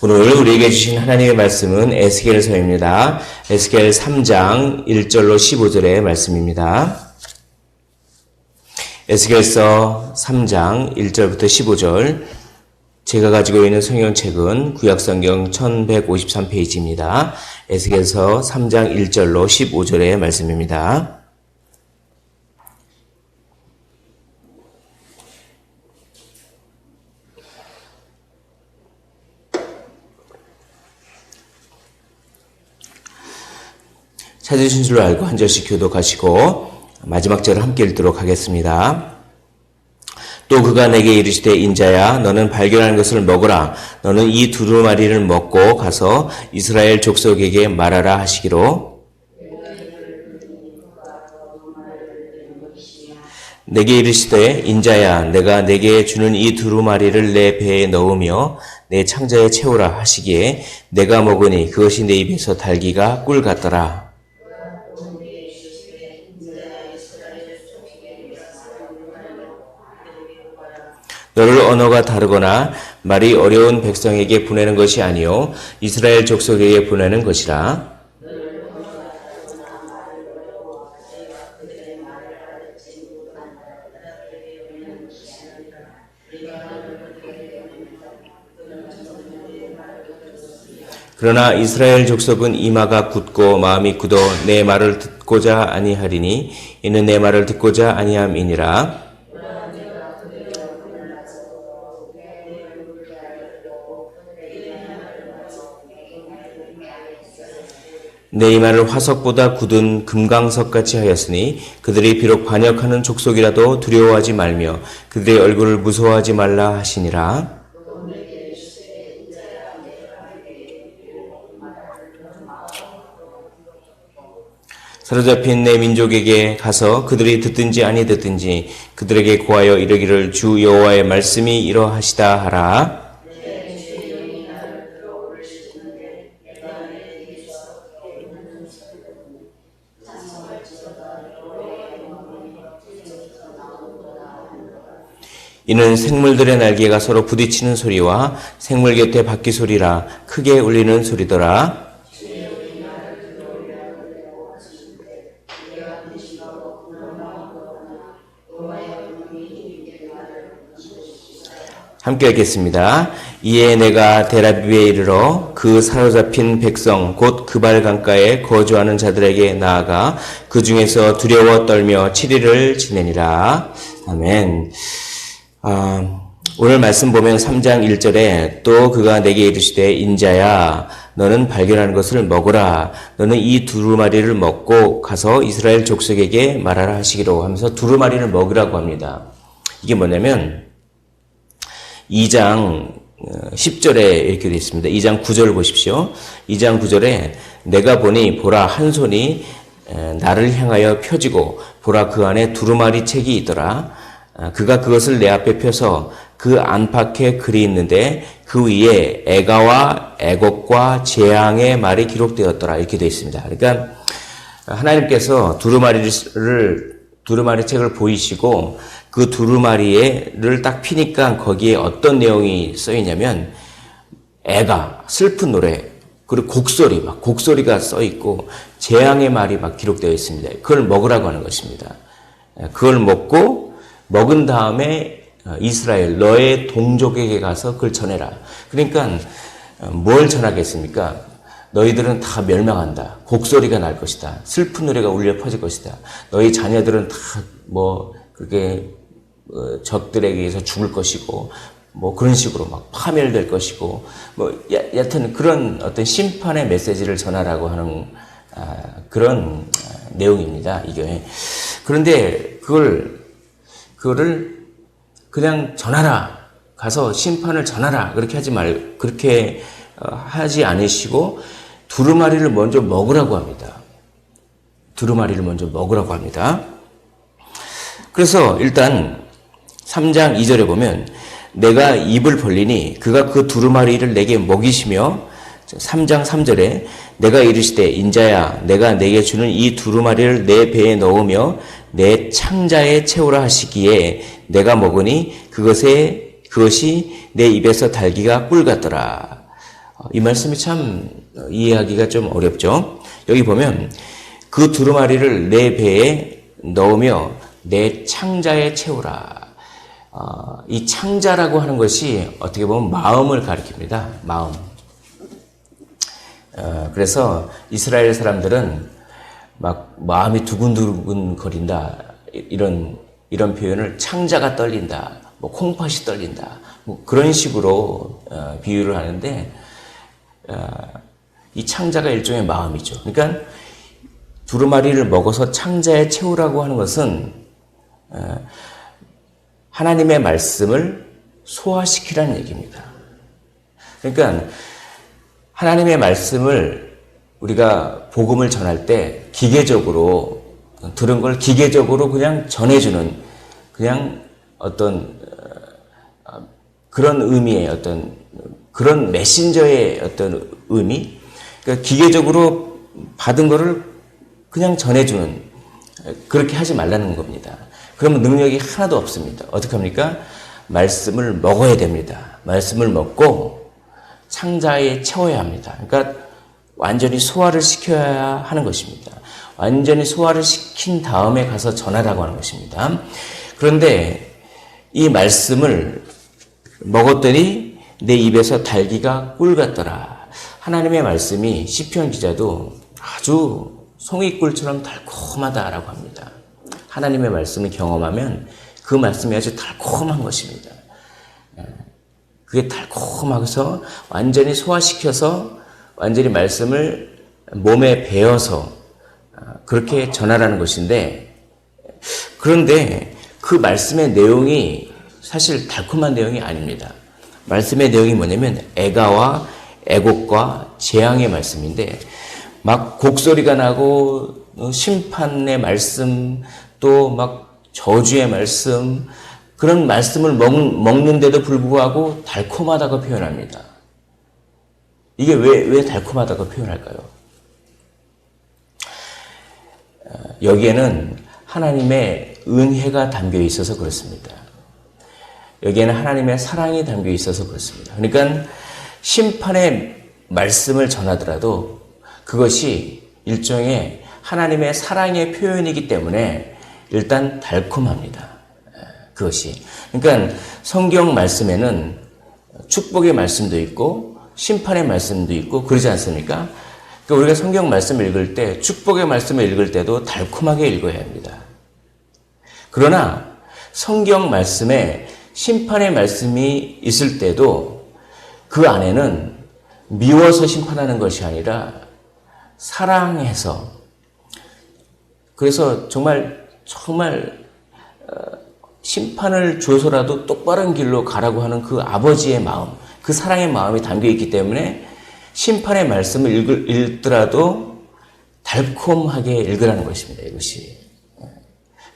오늘 우리에게 주신 하나님의 말씀은 에스겔서입니다. 에스겔 3장 1절로 15절의 말씀입니다. 에스겔서 3장 1절부터 15절 제가 가지고 있는 성경책은 구약성경 1153페이지입니다. 에스겔서 3장 1절로 15절의 말씀입니다. 찾으신 줄 알고 한 절씩 교독하시고 마지막 절을 함께 읽도록 하겠습니다. 또 그가 내게 이르시되 인자야 너는 발견한 것을 먹으라. 너는 이 두루마리를 먹고 가서 이스라엘 족속에게 말하라 하시기로. 내게 이르시되 인자야 내가 내게 주는 이 두루마리를 내 배에 넣으며 내 창자에 채우라 하시기에 내가 먹으니 그것이 내 입에서 달기가 꿀 같더라 너를 언어가 다르거나 말이 어려운 백성에게 보내는 것이 아니요 이스라엘 족속에게 보내는 것이라. 그러나 이스라엘 족속은 이마가 굳고 마음이 굳어 내 말을 듣고자 아니하리니 이는 내 말을 듣고자 아니함이니라. 내 이마를 화석보다 굳은 금강석 같이 하였으니 그들이 비록 반역하는 족속이라도 두려워하지 말며 그들의 얼굴을 무서워하지 말라 하시니라. 사로잡힌 내 민족에게 가서 그들이 듣든지 아니 듣든지 그들에게 고하여 이르기를 주 여호와의 말씀이 이러하시다 하라. 이는 생물들의 날개가 서로 부딪히는 소리와 생물 곁에 바퀴 소리라 크게 울리는 소리더라. 함께 읽겠습니다. 이에 내가 데라비에 이르러 그 사로잡힌 백성 곧 그발 강가에 거주하는 자들에게 나아가 그 중에서 두려워 떨며 7일을 지내니라. 아멘. 아, 오늘 말씀 보면 3장 1절에 또 그가 내게 이르시되 인자야 너는 발견하는 것을 먹으라 너는 이 두루마리를 먹고 가서 이스라엘 족속에게 말하라 하시기로 하면서 두루마리를 먹으라고 합니다. 이게 뭐냐면 2장 10절에 어, 이렇게 되어 있습니다. 2장 9절 보십시오. 2장 9절에 내가 보니 보라 한 손이 나를 향하여 펴지고 보라 그 안에 두루마리 책이 있더라. 아, 그가 그것을 내 앞에 펴서 그 안팎에 글이 있는데 그 위에 애가와 애곡과 재앙의 말이 기록되었더라 이렇게 되어 있습니다. 그러니까 하나님께서 두루마리를 두루마리 책을 보이시고 그 두루마리를 딱 피니까 거기에 어떤 내용이 써 있냐면 애가 슬픈 노래 그리고 곡소리 막 곡소리가 써 있고 재앙의 말이 막 기록되어 있습니다. 그걸 먹으라고 하는 것입니다. 그걸 먹고 먹은 다음에 어, 이스라엘 너의 동족에게 가서 그걸 전해라. 그러니까 어, 뭘 전하겠습니까? 너희들은 다 멸망한다. 곡소리가 날 것이다. 슬픈 노래가 울려 퍼질 것이다. 너희 자녀들은 다 뭐 그렇게 어, 적들에게 의해서 죽을 것이고 뭐 그런 식으로 막 파멸될 것이고 뭐 여튼 그런 어떤 심판의 메시지를 전하라고 하는 아, 그런 내용입니다. 이게 그런데 그걸 그거를 그냥 전하라. 가서 심판을 전하라. 그렇게 하지 말, 그렇게 어, 하지 않으시고 두루마리를 먼저 먹으라고 합니다. 두루마리를 먼저 먹으라고 합니다. 그래서 일단 3장 2절에 보면 내가 입을 벌리니 그가 그 두루마리를 내게 먹이시며 3장 3절에 내가 이르시되 인자야 내가 내게 주는 이 두루마리를 내 배에 넣으며 내 창자에 채우라 하시기에 내가 먹으니 그것에 그것이 내 입에서 달기가 꿀 같더라. 어, 이 말씀이 참 이해하기가 좀 어렵죠. 여기 보면 그 두루마리를 내 배에 넣으며 내 창자에 채우라. 어, 이 창자라고 하는 것이 어떻게 보면 마음을 가리킵니다. 마음. 어, 그래서 이스라엘 사람들은 막 마음이 두근두근 거린다 이런 이런 표현을 창자가 떨린다, 뭐 콩팥이 떨린다, 뭐 그런 식으로 어, 비유를 하는데 어, 이 창자가 일종의 마음이죠. 그러니까 두루마리를 먹어서 창자에 채우라고 하는 것은 어, 하나님의 말씀을 소화시키라는 얘기입니다. 그러니까 하나님의 말씀을 우리가 복음을 전할 때 기계적으로 들은 걸 기계적으로 그냥 전해주는 그냥 어떤 어, 그런 의미의 어떤 그런 메신저의 어떤 의미 그러니까 기계적으로 받은 거를 그냥 전해주는 그렇게 하지 말라는 겁니다. 그러면 능력이 하나도 없습니다. 어떻게 합니까? 말씀을 먹어야 됩니다. 말씀을 먹고 창자에 채워야 합니다. 그러니까 완전히 소화를 시켜야 하는 것입니다. 완전히 소화를 시킨 다음에 가서 전하라고 하는 것입니다. 그런데 이 말씀을 먹었더니 내 입에서 달기가 꿀 같더라. 하나님의 말씀이 시편 기자도 아주 송이꿀처럼 달콤하다라고 합니다. 하나님의 말씀을 경험하면 그 말씀이 아주 달콤한 것입니다. 예. 그게 달콤하고서 완전히 소화시켜서 완전히 말씀을 몸에 배어서 아, 그렇게 전하라는 것인데 그런데 그 말씀의 내용이 사실 달콤한 내용이 아닙니다. 말씀의 내용이 뭐냐면 애가와 애곡과 재앙의 말씀인데 막 곡소리가 나고 어, 심판의 말씀 또 막 저주의 말씀 그런 말씀을 먹, 먹는데도 불구하고 달콤하다고 표현합니다. 이게 왜, 왜 달콤하다고 표현할까요? 어, 여기에는 하나님의 은혜가 담겨 있어서 그렇습니다. 여기에는 하나님의 사랑이 담겨 있어서 그렇습니다. 그러니까 심판의 말씀을 전하더라도 그것이 일종의 하나님의 사랑의 표현이기 때문에 일단 달콤합니다. 그것이. 그러니까 성경 말씀에는 축복의 말씀도 있고 심판의 말씀도 있고 그러지 않습니까? 그러니까 우리가 성경 말씀을 읽을 때 축복의 말씀을 읽을 때도 달콤하게 읽어야 합니다. 그러나 성경 말씀에 심판의 말씀이 있을 때도 그 안에는 미워서 심판하는 것이 아니라 사랑해서 그래서 정말 정말 어, 심판을 줘서라도 똑바른 길로 가라고 하는 그 아버지의 마음 그 사랑의 마음이 담겨 있기 때문에 심판의 말씀을 읽을, 읽더라도 달콤하게 읽으라는 것입니다. 이것이.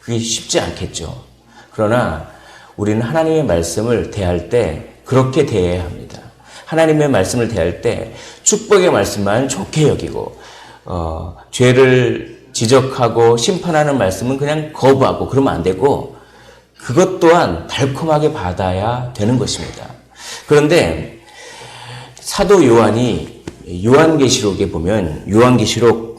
그게 쉽지 않겠죠. 그러나 우리는 하나님의 말씀을 대할 때 그렇게 대해야 합니다. 하나님의 말씀을 대할 때 축복의 말씀만 좋게 여기고 어, 죄를 지적하고 심판하는 말씀은 그냥 거부하고 그러면 안 되고 그것 또한 달콤하게 받아야 되는 것입니다. 그런데 사도 요한이 요한계시록에 보면 요한계시록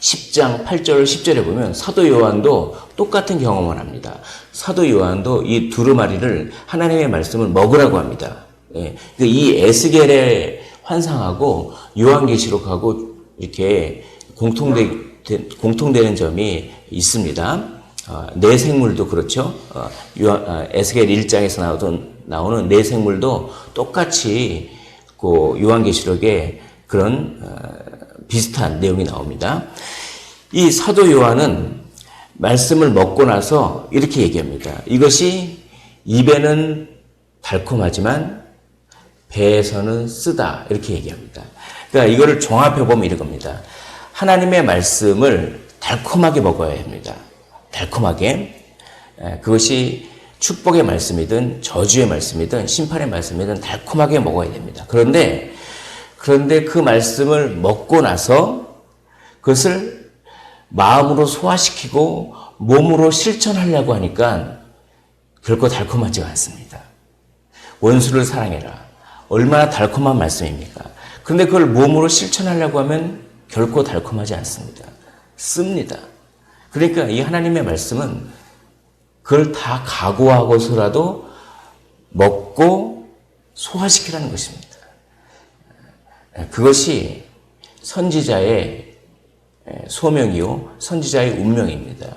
10장 8절 10절에 보면 사도 요한도 똑같은 경험을 합니다. 사도 요한도 이 두루마리를 하나님의 말씀을 먹으라고 합니다. 예. 그러니까 이 에스겔의 환상하고 요한계시록하고 이렇게 공통되, 공통되는 점이 있습니다. 어, 내 생물도 그렇죠. 어, 어, 에스겔 1장에서 나오던 나오는 내 생물도 똑같이 그 요한계시록에 그런 어, 비슷한 내용이 나옵니다. 이 사도 요한은 말씀을 먹고 나서 이렇게 얘기합니다. 이것이 입에는 달콤하지만 배에서는 쓰다 이렇게 얘기합니다. 그러니까 이거를 종합해 보면 이런 니다 하나님의 말씀을 달콤하게 먹어야 합니다. 달콤하게 그것이 축복의 말씀이든 저주의 말씀이든 심판의 말씀이든 달콤하게 먹어야 됩니다. 그런데 그런데 그 말씀을 먹고 나서 그것을 마음으로 소화시키고 몸으로 실천하려고 하니까 결코 달콤하지가 않습니다. 원수를 사랑해라. 얼마나 달콤한 말씀입니까? 그런데 그걸 몸으로 실천하려고 하면 결코 달콤하지 않습니다. 씁니다. 그러니까 이 하나님의 말씀은 그걸 다 각오하고서라도 먹고 소화시키라는 것입니다. 그것이 선지자의 소명이요, 선지자의 운명입니다.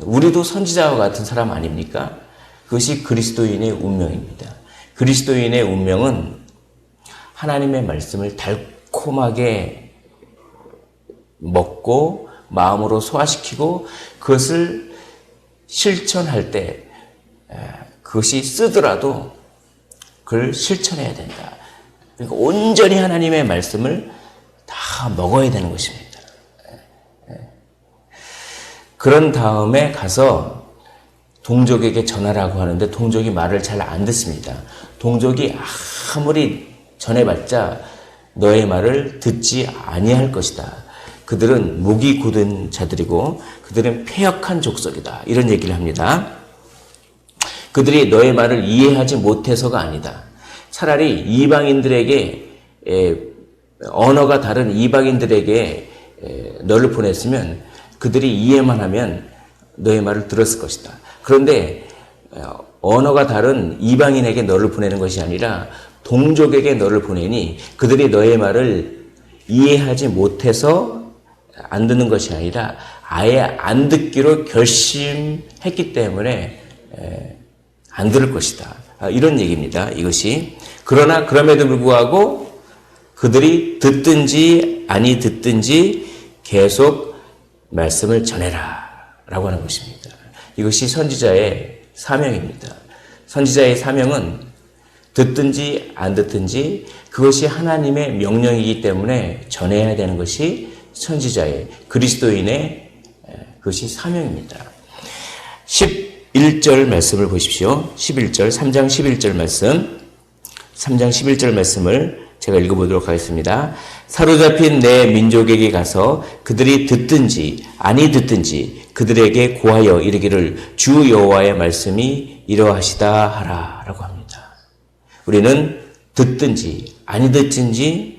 우리도 선지자와 같은 사람 아닙니까? 그것이 그리스도인의 운명입니다. 그리스도인의 운명은 하나님의 말씀을 달콤하게 먹고 마음으로 소화시키고 그것을 실천할 때 그것이 쓰더라도 그걸 실천해야 된다. 그러니까 온전히 하나님의 말씀을 다 먹어야 되는 것입니다. 그런 다음에 가서 동족에게 전하라고 하는데 동족이 말을 잘 안 듣습니다. 동족이 아무리 전해봤자 너의 말을 듣지 아니할 것이다. 그들은 목이 굳은 자들이고 그들은 폐역한 족속이다. 이런 얘기를 합니다. 그들이 너의 말을 이해하지 못해서가 아니다. 차라리 이방인들에게 에, 언어가 다른 이방인들에게 에, 너를 보냈으면 그들이 이해만 하면 너의 말을 들었을 것이다. 그런데 어, 언어가 다른 이방인에게 너를 보내는 것이 아니라 동족에게 너를 보내니 그들이 너의 말을 이해하지 못해서 안 듣는 것이 아니라 아예 안 듣기로 결심했기 때문에 안 들을 것이다. 아, 이런 얘기입니다. 이것이. 그러나 그럼에도 불구하고 그들이 듣든지 아니 듣든지 계속 말씀을 전해라. 라고 하는 것입니다. 이것이 선지자의 사명입니다. 선지자의 사명은 듣든지 안 듣든지 그것이 하나님의 명령이기 때문에 전해야 되는 것이 선지자의 그리스도인의 그것이 사명입니다. 11절 말씀을 보십시오. 11절, 3장 11절 말씀. 3장 11절 말씀을 제가 읽어보도록 하겠습니다. 사로잡힌 내 민족에게 가서 그들이 듣든지 아니 듣든지 그들에게 고하여 이르기를 주 여호와의 말씀이 이러하시다 하라라고 합니다. 우리는 듣든지 아니 듣든지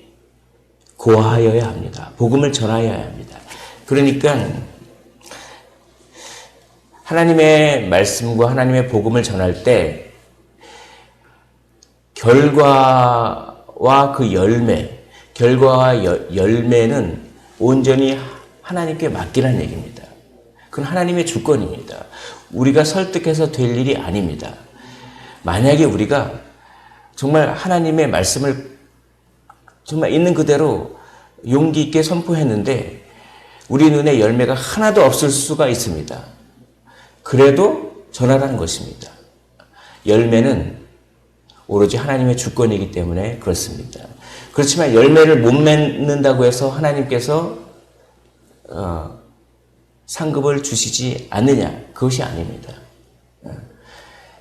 고하여야 합니다. 복음을 전하여야 합니다. 그러니까 하나님의 말씀과 하나님의 복음을 전할 때 결과와 그 열매, 결과와 열매는 온전히 하나님께 맡기라는 얘기입니다. 그건 하나님의 주권입니다. 우리가 설득해서 될 일이 아닙니다. 만약에 우리가 정말 하나님의 말씀을 정말 있는 그대로 용기 있게 선포했는데 우리 눈에 열매가 하나도 없을 수가 있습니다. 그래도 전하라는 것입니다. 열매는 오로지 하나님의 주권이기 때문에 그렇습니다. 그렇지만 열매를 못 맺는다고 해서 하나님께서 어, 상급을 주시지 않느냐 그것이 아닙니다. 어,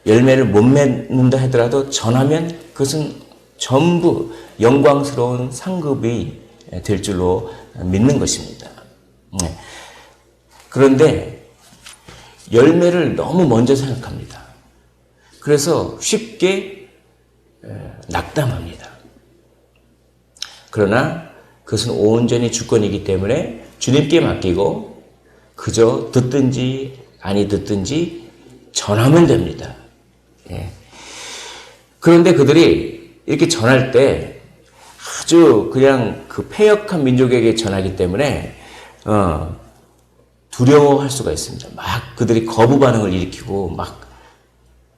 열매를 못 맺는다 하더라도 전하면 그것은 전부 영광스러운 상급이 될 줄로 믿는 것입니다. 네. 그런데 열매를 너무 먼저 생각합니다. 그래서 쉽게 낙담합니다. 그러나 그것은 온전히 주권이기 때문에 주님께 맡기고 그저 듣든지 아니 듣든지 전하면 됩니다. 예. 그런데 그들이 이렇게 전할 때 아주 그냥 그 폐역한 민족에게 전하기 때문에 어, 두려워할 수가 있습니다. 막 그들이 거부 반응을 일으키고 막,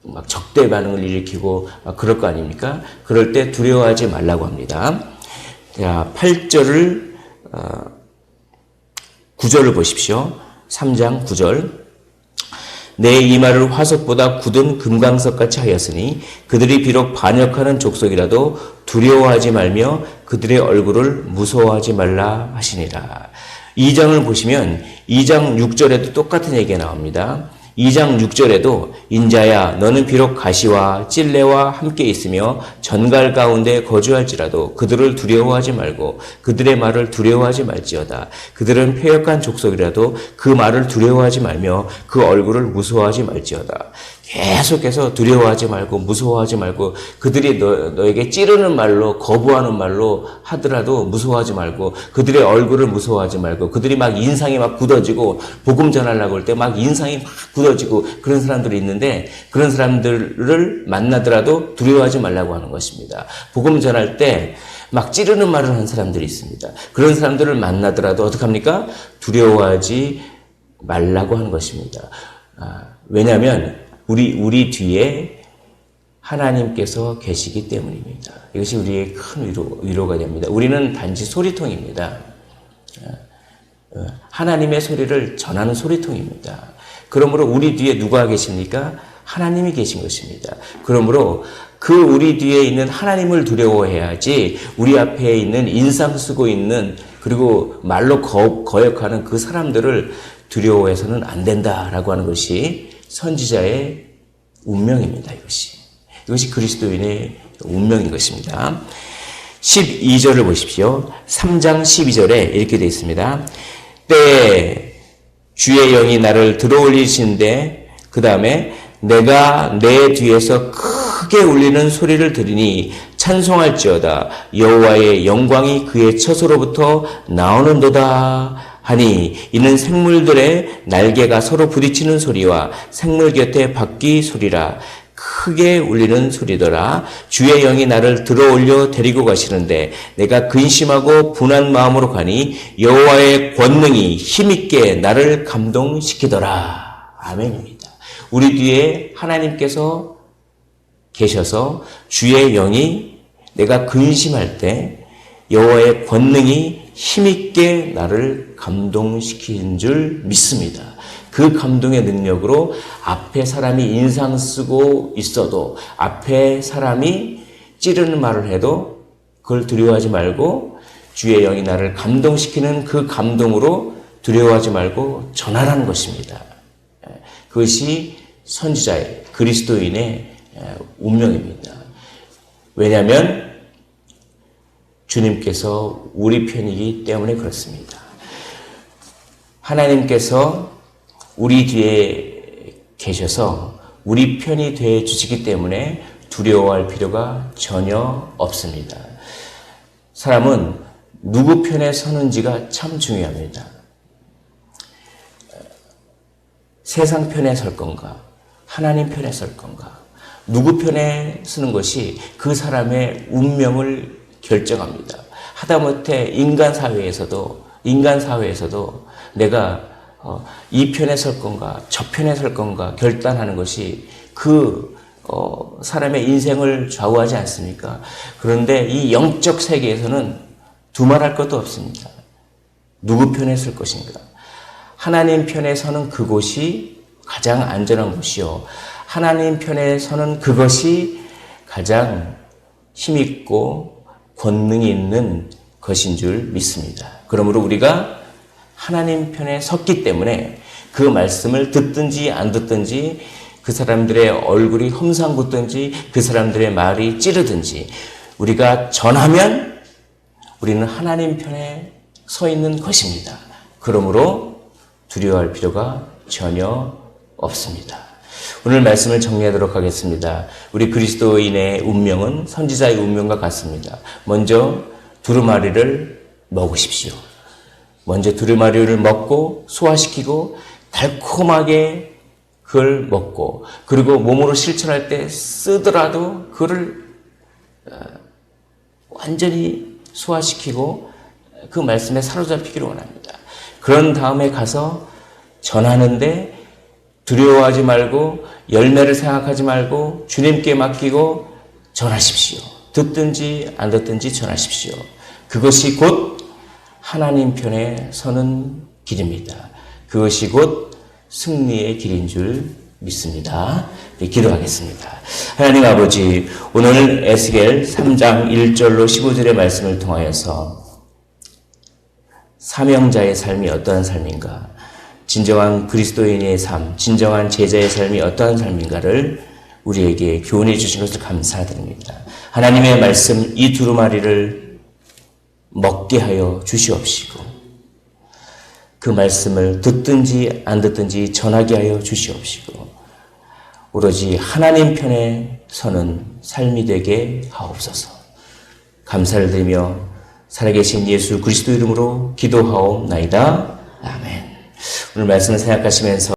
막 적대 반응을 일으키고 막 그럴 거 아닙니까? 그럴 때 두려워하지 말라고 합니다. 자, 8절을, 어, 9절을 보십시오. 3장 9절. 내 이마를 화석보다 굳은 금강석 같이 하였으니 그들이 비록 반역하는 족속이라도 두려워하지 말며 그들의 얼굴을 무서워하지 말라 하시니라. 2장을 보시면 2장 6절에도 똑같은 얘기가 나옵니다. 2장 6절에도 인자야 너는 비록 가시와 찔레와 함께 있으며 전갈 가운데 거주할지라도 그들을 두려워하지 말고 그들의 말을 두려워하지 말지어다. 그들은 폐역한 족속이라도 그 말을 두려워하지 말며 그 얼굴을 무서워하지 말지어다. 계속해서 두려워하지 말고 무서워하지 말고 그들이 너, 너에게 찌르는 말로 거부하는 말로 하더라도 무서워하지 말고 그들의 얼굴을 무서워하지 말고 그들이 막 인상이 막 굳어지고 복음 전하려고 할 때 막 인상이 막 굳어지고 그런 사람들이 있는데 그런 사람들을 만나더라도 두려워하지 말라고 하는 것입니다. 복음 전할 때 막 찌르는 말을 하는 사람들이 있습니다. 그런 사람들을 만나더라도 어떡합니까? 두려워하지 말라고 하는 것입니다. 아, 왜냐하면 우리 우리 뒤에 하나님께서 계시기 때문입니다. 이것이 우리의 큰 위로, 위로가 됩니다. 우리는 단지 소리통입니다. 어, 하나님의 소리를 전하는 소리통입니다. 그러므로 우리 뒤에 누가 계십니까? 하나님이 계신 것입니다. 그러므로 그 우리 뒤에 있는 하나님을 두려워해야지 우리 앞에 있는 인상 쓰고 있는 그리고 말로 거, 거역하는 그 사람들을 두려워해서는 안 된다라고 하는 것이 선지자의 운명입니다. 이것이. 이것이 그리스도인의 운명인 것입니다. 12절을 보십시오. 3장 12절에 이렇게 되어 있습니다. 때 주의 영이 나를 들어올리시는데 그 다음에 내가 내 뒤에서 크게 울리는 소리를 들으니 찬송할지어다 여호와의 영광이 그의 처소로부터 나오는도다 하니 이는 생물들의 날개가 서로 부딪히는 소리와 생물 곁에 바퀴 소리라. 크게 울리는 소리더라. 주의 영이 나를 들어 올려 데리고 가시는데 내가 근심하고 분한 마음으로 가니 여호와의 권능이 힘있게 나를 감동시키더라. 아멘입니다. 우리 뒤에 하나님께서 계셔서 주의 영이 내가 근심할 때 여호와의 권능이 힘있게 나를 감동시킨 줄 믿습니다. 그 감동의 능력으로 앞에 사람이 인상 쓰고 있어도 앞에 사람이 찌르는 말을 해도 그걸 두려워하지 말고 주의 영이 나를 감동시키는 그 감동으로 두려워하지 말고 전하라는 것입니다. 그것이 선지자의 그리스도인의 운명입니다. 왜냐하면 주님께서 우리 편이기 때문에 그렇습니다. 하나님께서 우리 뒤에 계셔서 우리 편이 되어 주시기 때문에 두려워할 필요가 전혀 없습니다. 사람은 누구 편에 서는지가 참 중요합니다. 세상 편에 설 건가? 하나님 편에 설 건가? 누구 편에 서는 것이 그 사람의 운명을 결정합니다. 하다못해 인간 사회에서도 인간 사회에서도 내가 어, 이 편에 설 건가 저 편에 설 건가 결단하는 것이 그 어, 사람의 인생을 좌우하지 않습니까? 그런데 이 영적 세계에서는 두말할 것도 없습니다. 누구 편에 설 것인가? 하나님 편에 서는 그곳이 가장 안전한 곳이요. 하나님 편에 서는 그것이 가장 힘있고 권능이 있는 것인 줄 믿습니다. 그러므로 우리가 하나님 편에 섰기 때문에 그 말씀을 듣든지 안 듣든지 그 사람들의 얼굴이 험상궂든지 그 사람들의 말이 찌르든지 우리가 전하면 우리는 하나님 편에 서 있는 것입니다. 그러므로 두려워할 필요가 전혀 없습니다. 오늘 말씀을 정리하도록 하겠습니다. 우리 그리스도인의 운명은 선지자의 운명과 같습니다. 먼저 두루마리를 먹으십시오. 먼저 두루마리를 먹고 소화시키고 달콤하게 그걸 먹고 그리고 몸으로 실천할 때 쓰더라도 그를 어, 완전히 소화시키고 그 말씀에 사로잡히기를 원합니다. 그런 다음에 가서 전하는데 두려워하지 말고 열매를 생각하지 말고 주님께 맡기고 전하십시오. 듣든지 안 듣든지 전하십시오. 그것이 곧 하나님 편에 서는 길입니다. 그것이 곧 승리의 길인 줄 믿습니다. 네, 기도하겠습니다. 하나님 아버지, 오늘 에스겔 3장 1절로 15절의 말씀을 통하여서 사명자의 삶이 어떠한 삶인가, 진정한 그리스도인의 삶, 진정한 제자의 삶이 어떠한 삶인가를 우리에게 교훈해 주신 것을 감사드립니다. 하나님의 말씀 이 두루마리를 먹게 하여 주시옵시고 그 말씀을 듣든지 안 듣든지 전하게 하여 주시옵시고 오로지 하나님 편에 서는 삶이 되게 하옵소서. 감사를 드리며 살아계신 예수 그리스도 이름으로 기도하옵나이다. 아멘. 오늘 말씀을 생각하시면서